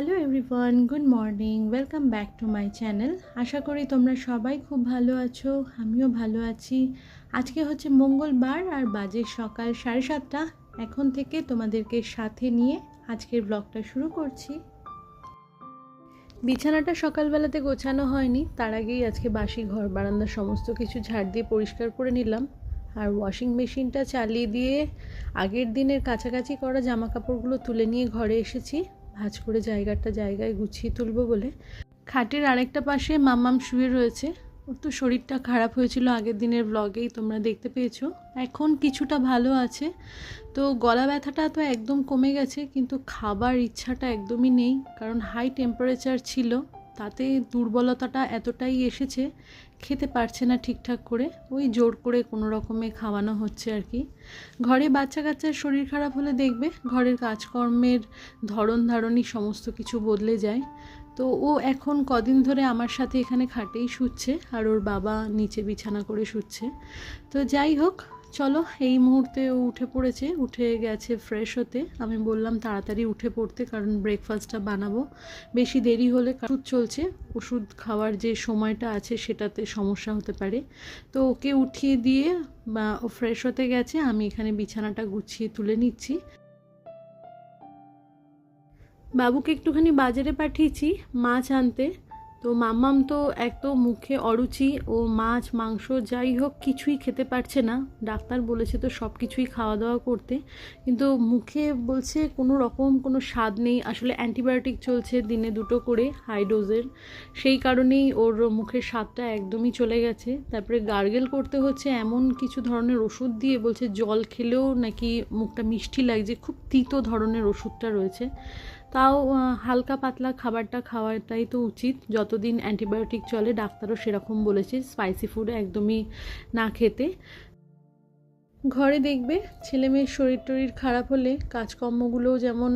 Hello everyone good morning welcome back to my channel আশা করি তোমরা সবাই খুব ভালো আছো, আমিও ভালো আছি। আজকে হচ্ছে মঙ্গলবার আর বাজে সকাল সাড়ে সাতটা। এখন থেকে তোমাদেরকে সাথে নিয়ে আজকের ব্লগটা শুরু করছি। বিছানাটা সকালবেলাতে গোছানো হয়নি, তার আগেই আজকে বাসি ঘর, বারান্দা সমস্ত কিছু ঝাড় দিয়ে পরিষ্কার করে নিলাম। আর ওয়াশিং মেশিনটা চালিয়ে দিয়ে আগের দিনের কাছাকাছি করা জামা কাপড়গুলো তুলে নিয়ে ঘরে এসেছি। ভাজ করে জায়গাটা জায়গায় গুছিয়ে তুলবো বলে। খাটের আরেকটা পাশে মাম্মাম শুয়ে রয়েছে। ওর তো শরীরটা খারাপ হয়েছিল আগের দিনের ব্লগেই তোমরা দেখতে পেয়েছ। এখন কিছুটা ভালো আছে। তো গলা ব্যথাটা তো একদম কমে গেছে, কিন্তু খাবার ইচ্ছাটা একদমই নেই, কারণ হাই টেম্পারেচার ছিল। তাতে দুর্বলতাটা এতটাই এসেছে, খেতে পারছে না ঠিকঠাক করে, ওই জোর করে কোনো রকমে খাওয়ানো হচ্ছে আর কি। ঘরে বাচ্চা কাচ্চার শরীর খারাপ হলে দেখবে, ঘরের কাজকর্মের ধরন ধারণই সমস্ত কিছু বদলে যায়। তো ও এখন কদিন ধরে আমার সাথে এখানে খাটেই শুচ্ছে, আর ওর বাবা নিচে বিছানা করে শুচ্ছে। তো যাই হোক চলো, এই মুহূর্তে ও উঠে পড়েছে, উঠে গেছে ফ্রেশ হতে। আমি বললাম, তাড়াতাড়ি উঠে পড়তে, কারণ ব্রেকফাস্টটা বানাবো। বেশি দেরি হলে ওষুধ চলছে। ওষুধ খাওয়ার যে সময়টা আছে, সেটাতে সমস্যা হতে পারে। তো ওকে উঠিয়ে দিয়ে, বা ও ফ্রেশ হতে গেছে, আমি এখানে বিছানাটা গুছিয়ে তুলে নিচ্ছি। বাবুকে একটুখানি বাজারে পাঠিয়েছি, মাছ আনতে। তো মাম্মাম তো এক তো মুখে অরুচি ও মাছ, মাংস, যাই হোক, কিছুই খেতে পারছে না। ডাক্তার বলেছে তো সব কিছুই খাওয়া দাওয়া করতে। কিন্তু মুখে বলছে কোনো রকম কোনো স্বাদ নেই। আসলে অ্যান্টিবায়োটিক চলছে দিনে দুটো করে হাই ডোজের সেই কারণেই ওর মুখের স্বাদটা একদমই চলে গেছে। তারপরে গার্গেল করতে হচ্ছে এমন কিছু ধরনের ওষুধ দিয়ে, বলছে জল খেলেও নাকি মুখটা মিষ্টি লাগছে। খুব তিতো ধরনের ওষুধটা রয়েছে। তাও হালকা পাতলা খাবারটা খাওয়াটাই তো উচিত। যতদিন অ্যান্টিবায়োটিক চলে, ডাক্তারও সেরকম বলেছে, স্পাইসি ফুড একদমই না খেতে। ঘরে দেখবে ছেলে মেয়ের শরীর টরীর খারাপ হলে কাজকর্মগুলোও যেমন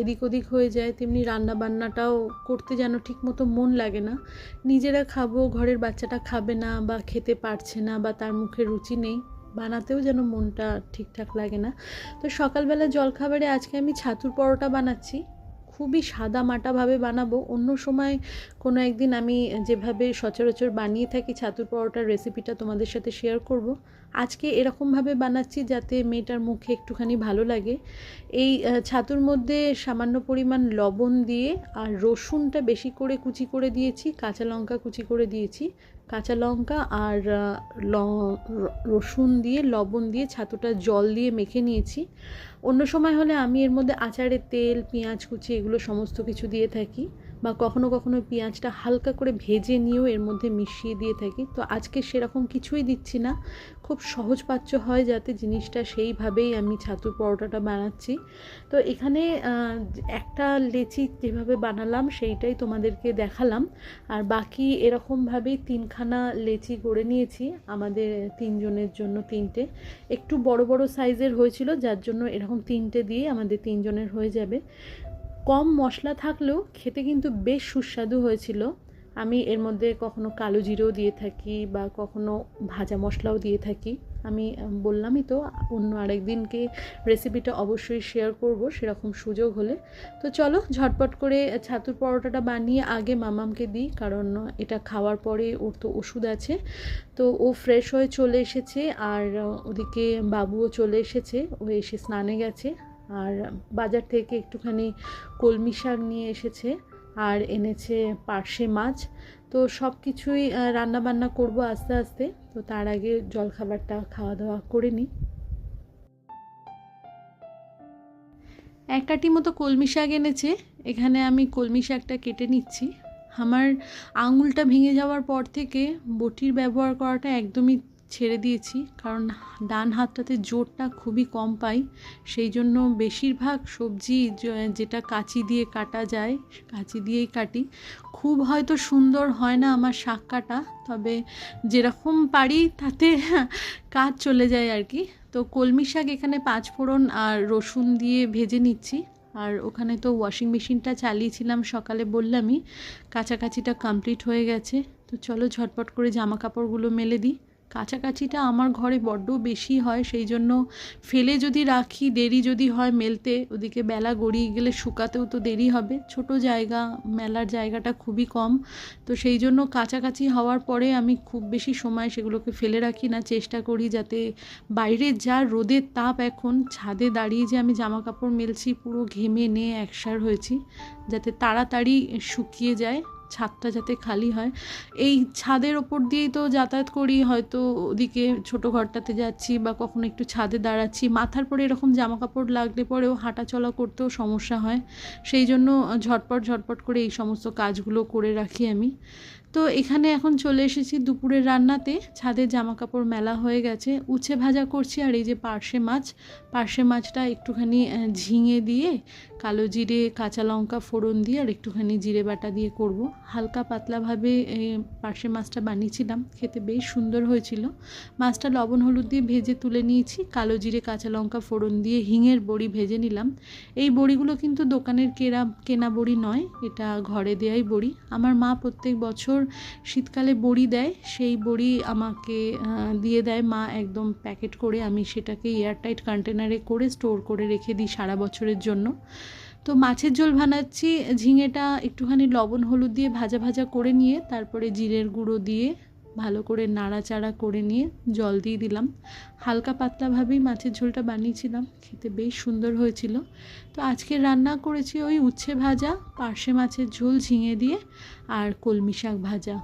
এদিক ওদিক হয়ে যায়, তেমনি রান্না বান্নাটাও করতে যেন ঠিক মতো মন লাগে না। নিজেরা খাব, ঘরের বাচ্চাটা খাবে না বা খেতে পারছে না বা তার মুখে রুচি নেই, বানাতেও যেন মনটা ঠিকঠাক লাগে না। তো সকালবেলা জলখাবারে আজকে আমি ছাতুর পরোটা বানাচ্ছি। খুবই সাদা মাটাভাবে বানাবো। অন্য সময় কোনো একদিন আমি যেভাবে সচরাচর বানিয়ে থাকি ছাতুর পরোটার রেসিপিটা তোমাদের সাথে শেয়ার করব। আজকে এরকমভাবে বানাচ্ছি যাতে মেয়েটার মুখে একটুখানি ভালো লাগে। এই ছাতুর মধ্যে সামান্য পরিমাণ লবণ দিয়ে আর রসুনটা বেশি করে কুচি করে দিয়েছি, কাঁচা লঙ্কা কুচি করে দিয়েছি। কাঁচা লঙ্কা আর ল, রসুন দিয়ে, লবণ দিয়ে ছাতুটা জল দিয়ে মেখে নিয়েছি। অন্য সময় হলে আমি এর মধ্যে আচারের তেল, পেঁয়াজ কুচি এগুলো সমস্ত কিছু দিয়ে থাকি। বা কখনো কখনো পেঁয়াজটা হালকা করে ভেজে নিয়েও এর মধ্যে মিশিয়ে দিয়ে থাকি। তো আজকে সেরকম কিছুই দিচ্ছি না। খুব সহজপাচ্য হয় যাতে জিনিসটা সেইভাবেই আমি ছাতুর পরোটাটা বানাচ্ছি। তো এখানে একটা লেচি যেভাবে বানালাম সেইটাই তোমাদেরকে দেখালাম। আর বাকি এরকমভাবেই তিনখানা লেচি করে নিয়েছি আমাদের তিনজনের জন্য তিনটে। একটু বড় বড় সাইজের হয়েছিল, যার জন্য এরকম তিনটে দিয়ে আমাদের তিনজনের হয়ে যাবে। কম মশলা থাকলেও খেতে কিন্তু বেশ সুস্বাদু হয়েছিল। আমি এর মধ্যে কখনো কালো জিরেও দিয়ে থাকি বা কখনো ভাজা মশলাও দিয়ে থাকি। আমি বললামই তো, অন্য আরেকদিনকে রেসিপিটা অবশ্যই শেয়ার করব, সেরকম সুযোগ হলে। তো চলো, ঝটপট করে ছাতুর পরোটাটা বানিয়ে আগে মামামকে দিই, কারণ এটা খাওয়ার পরে ওর তো ওষুধ আছে। তো ও ফ্রেশ হয়ে চলে এসেছে, আর ওদিকে বাবুও চলে এসেছে, ও এসে স্নানে গেছে। আর বাজার থেকে একটুখানি কলমি শাক নিয়ে এসেছে আর এনেছে পার্শে মাছ। তো সব কিছুই রান্নাবান্না করব আস্তে আস্তে। তো তার আগে জলখাবারটা খাওয়া দাওয়া করে নিই। এক কাটি মতো কলমি শাক এনেছে। এখানে আমি কলমি শাকটা কেটে নিচ্ছি। আমার আঙুলটা ভেঙে যাওয়ার পর থেকে বটির ব্যবহার করাটা একদমই ছেড়ে দিয়েছি, কারণ ডান হাতটাতে জোরটা খুবই কম পাই। সেই জন্য বেশিরভাগ সবজি যেটা কাঁচি দিয়ে কাটা যায়, কাঁচি দিয়েই কাটি। খুব হয়তো সুন্দর হয় না আমার শাক কাটা, তবে যেরকম পারি তাতে কাজ চলে যায় আর কি। তো কলমি শাক এখানে পাঁচ ফোড়ন আর রসুন দিয়ে ভেজে নিচ্ছি। আর ওখানে তো ওয়াশিং মেশিনটা চালিয়েছিলাম সকালে বললামই, কাছাকাছিটা কমপ্লিট হয়ে গেছে। তো চলো ঝটপট করে জামা কাপড়গুলো মেলে দিই। কাছাকাছিটা আমার ঘরে বড্ড বেশি হয় সেই জন্য ফেলে যদি রাখি, দেরি যদি হয় মেলতে, ওদিকে বেলা গড়িয়ে গেলে শুকাতেও তো দেরি হবে। ছোট জায়গা, মেলার জায়গাটা খুবই কম। তো সেই জন্য কাছাকাছি হওয়ার পরে আমি খুব বেশি সময় সেগুলোকে ফেলে রাখি না, চেষ্টা করি যাতে বাইরে যা রোদের তাপ এখন, ছাদে দাঁড়িয়ে যে আমি জামা কাপড় মেলছি, পুরো ঘেমে নিয়ে একসার হয়েছি, যাতে তাড়াতাড়ি শুকিয়ে যায়। ছাদটা যাতে খালি হয়। এই ছাদের ওপর দিয়েই তো যাতায়াত করি, হয়তো ওদিকে ছোটো ঘরটাতে যাচ্ছি বা কখনো একটু ছাদে দাঁড়াচ্ছি। মাথার পরে এরকম জামা কাপড় লাগলে পরেও হাঁটাচলা করতেও সমস্যা হয়। সেই জন্য ঝটপট ঝটপট করে এই সমস্ত কাজগুলো করে রাখি আমি। তো এখানে এখন চলে এসেছি দুপুরের রান্নাতে। ছাদের জামা কাপড় মেলা হয়ে গেছে। উচ্ছে ভাজা করছি আর এই যে পার্শে মাছ, পার্শে মাছটা একটুখানি ঝিঙে দিয়ে, কালো জিরে, কাঁচা লঙ্কা ফোড়ন দিয়ে আর একটুখানি জিরে বাটা দিয়ে করব। হালকা পাতলাভাবে পার্শে মাছটা বানিয়েছিলাম। খেতে বেশ সুন্দর হয়েছিল। মাছটা লবণ হলুদ দিয়ে ভেজে তুলে নিয়েছি। কালো জিরে, কাঁচা লঙ্কা ফোড়ন দিয়ে হিঙের বড়ি ভেজে নিলাম। এই বড়িগুলো কিন্তু দোকানের কেনা কেনা বড়ি নয়, এটা ঘরে দেয়াই বড়ি। আমার মা প্রত্যেক বছর শীতকালে বড়ি দেয়, সেই বড়ি আমাকে দিয়ে দেয়। মা একদম প্যাকেট করে আমি সেটাকে এয়ারটাইট কন্টেনারে করে স্টোর করে রেখে দিই সারা বছরের জন্য। তো মাছের ঝোল বানাচ্ছি, ঝিঙেটা একটুখানি লবণ, হলুদ দিয়ে ভাজা ভাজা করে নিয়ে, তারপরে জিরের গুঁড়ো দিয়ে ভালো করে নাড়াচাড়া করে নিয়ে জল দিয়ে দিলাম। হালকা পাতলাভাবেই মাছের ঝোলটা বানিয়েছিলাম, খেতে বেশ সুন্দর হয়েছিল। তো আজকে রান্না করেছি ওই উচ্ছে ভাজা, পার্শে মাছের ঝোল ঝিঙে দিয়ে আর কলমি শাক ভাজা।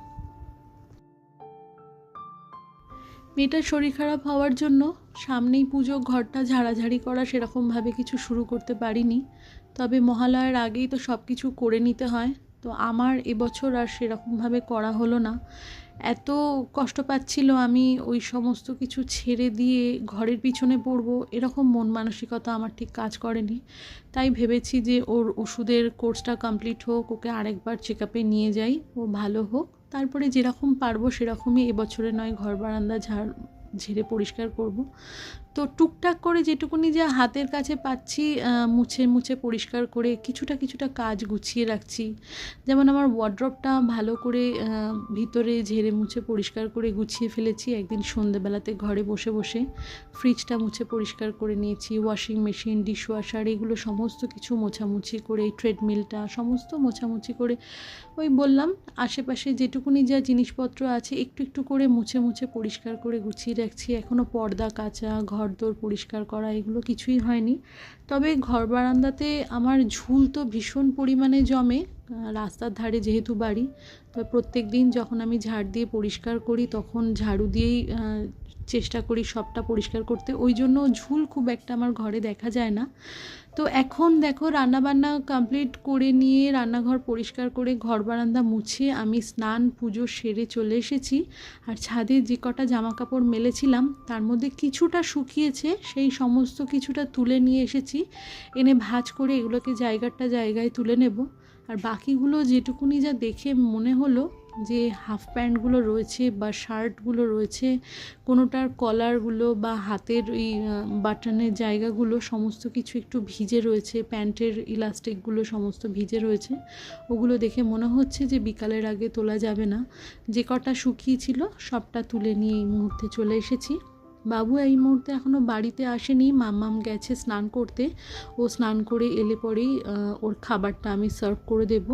মেয়েটার শরীর খারাপ হওয়ার জন্য সামনেই পুজো, ঘরটা ঝাড়াঝাড়ি করা সেরকমভাবে কিছু শুরু করতে পারিনি। তবে মহালয়ার আগেই তো সব কিছু করে নিতে হয়। তো আমার এবছর আর সেরকমভাবে করা হলো না। এত কষ্ট পাচ্ছিল আমি ওই সমস্ত কিছু ছেড়ে দিয়ে ঘরের পিছনে পড়ব, এরকম মন মানসিকতা আমার ঠিক কাজ করেনি। তাই ভেবেছি যে ওর ওষুধের কোর্সটা কমপ্লিট হোক, ওকে আরেকবার চেক আপে নিয়ে যাই, ও ভালো হোক। তারপরে যেরকম পারব সেরকমই এবছরে নয় ঘর বারান্দা ঝাড়, ঝেড়ে পরিষ্কার করব। তো টুকটাক করে যেটুকুনি যা হাতের কাছে পাচ্ছি মুছে মুছে পরিষ্কার করে কিছুটা কিছুটা কাজ গুছিয়ে রাখছি। যেমন আমার ওয়ার্ড্রপটা ভালো করে ভিতরে ঝেড়ে, মুছে, পরিষ্কার করে গুছিয়ে ফেলেছি। একদিন সন্ধেবেলাতে ঘরে বসে বসে ফ্রিজটা মুছে পরিষ্কার করে নিয়েছি। ওয়াশিং মেশিন ডিশওয়াশার এগুলো সমস্ত কিছু মোছামুছি করে ট্রেডমিলটা সমস্ত মোছামুছি করে ওই বললাম, আশেপাশে যেটুকুনি যা জিনিসপত্র আছে একটু একটু করে মুছে মুছে পরিষ্কার করে গুছিয়ে রাখছি। এখনও পর্দা কাচা ঘরদোর পরিষ্কার করা, এগুলো কিছুই হয়নি। তবে ঘর বারান্দাতে আমার ঝুল তো ভীষণ পরিমাণে জমে। রাস্তার ধারে যেহেতু বাড়ি, তো প্রত্যেক দিন যখন আমি ঝাড় দিয়ে পরিষ্কার করি, তখন ঝাড়ু দিয়েই চেষ্টা করি সবটা পরিষ্কার করতে। ওই জন্য ঝুল খুব একটা আমার ঘরে দেখা যায় না। তো এখন দেখো, রান্নাবান্না কমপ্লিট করে নিয়ে রান্নাঘর পরিষ্কার করে ঘর বারান্দা মুছে আমি স্নান, পুজো সেরে চলে এসেছি। আর ছাদে যে কটা জামা কাপড় মেলেছিলাম, তার মধ্যে কিছুটা শুকিয়েছে, সেই সমস্ত কিছুটা তুলে নিয়ে এসেছি। এনে ভাঁজ করে এগুলোকে জায়গাটা জায়গায় তুলে নেব। আর বাকিগুলো যেটুকুনি যা দেখে মনে হলো যে হাফ প্যান্টগুলো রয়েছে বা শার্টগুলো রয়েছে, কোনোটার কলারগুলো বা হাতের ওই বাটনের জায়গাগুলো সমস্ত কিছু একটু ভিজে রয়েছে, প্যান্টের ইলাস্টিকগুলো সমস্ত ভিজে রয়েছে, ওগুলো দেখে মনে হচ্ছে যে বিকালের আগে তোলা যাবে না। যে কটা শুকিয়েছিল সবটা তুলে নিয়ে এই মুহূর্তে চলে এসেছি। বাবু এই মুহূর্তে এখনও বাড়িতে আসেনি, মাম্মাম গেছে স্নান করতে। ও স্নান করে এলে পরেই ওর খাবারটা আমি সার্ভ করে দেব।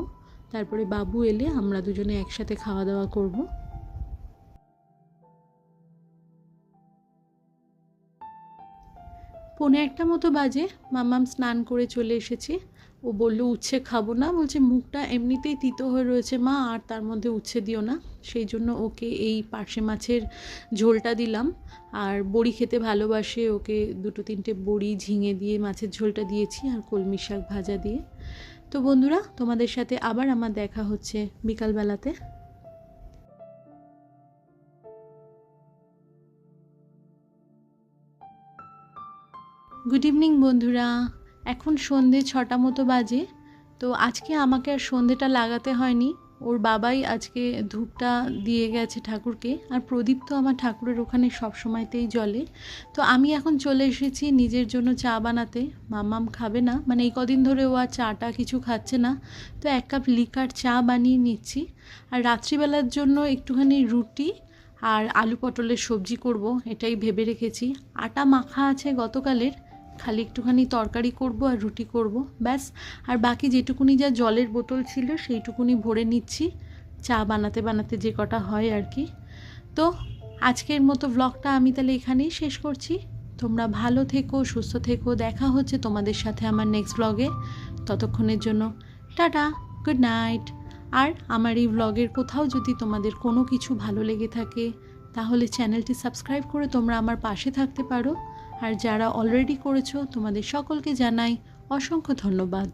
তারপরে বাবু এলে আমরা দুজনে একসাথে খাওয়া দাওয়া করব। পৌনে একটা মতো বাজে, মাম্মাম স্নান করে চলে এসেছে। ও বলল, উচ্ছে খাব না। বলছে, মুখটা এমনিতেই তিতো হয়ে রয়েছে মা, আর তার মধ্যে উচ্ছে দিও না। সেই জন্য ওকে এই পার্শে মাছের ঝোলটা দিলাম। আর বড়ি খেতে ভালোবাসে, ওকে দুটো তিনটে বড়ি ঝিঙে দিয়ে মাছের ঝোলটা দিয়েছি, আর কলমি শাক ভাজা দিয়ে। তো বন্ধুরা, তোমাদের সাথে আবার আমার দেখা হচ্ছে বিকালবেলাতে। গুড ইভিনিং বন্ধুরা। এখন সন্ধে ছটা মতো বাজে, তো আজকে আমাকে আর সন্ধেটা লাগাতে হয়নি। ওর বাবাই আজকে ধূপটা দিয়ে গেছে ঠাকুরকে, আর প্রদীপ তো আমার ঠাকুরের ওখানে সব সময়তেই জলে তো আমি এখন চলে এসেছি নিজের জন্য চা বানাতে। মাম্মাম খাবে না মানে এই কদিন ধরে ও আর চাটা কিছু খাচ্ছে না। তো এক কাপ লিকার চা বানিয়ে নিচ্ছি। আর রাত্রিবেলার জন্য একটুখানি রুটি আর আলু পটলের সবজি করব, এটাই ভেবে রেখেছি। আটা মাখা আছে গতকালের খালি একটুখানি তরকারি করব আর রুটি করব, ব্যাস। আর বাকি যেটুকুনি যা জলের বোতল ছিল সেইটুকুনি ভরে নিচ্ছি, চা বানাতে বানাতে যে কটা হয় আর কি। তো আজকের মতো ব্লগটা আমি তাহলে এখানেই শেষ করছি। তোমরা ভালো থেকো, সুস্থ থেকো, দেখা হচ্ছে তোমাদের সাথে আমার নেক্সট ব্লগে ততক্ষণের জন্য টাটা গুড নাইট আর আমার এই ব্লগের কোথাও যদি তোমাদের কোনো কিছু ভালো লেগে থাকে, তাহলে চ্যানেলটি সাবস্ক্রাইব করে তোমরা আমার পাশে থাকতে পারো। আর যারা অলরেডি করেছ তোমাদের সকলকে জানাই অসংখ্য ধন্যবাদ।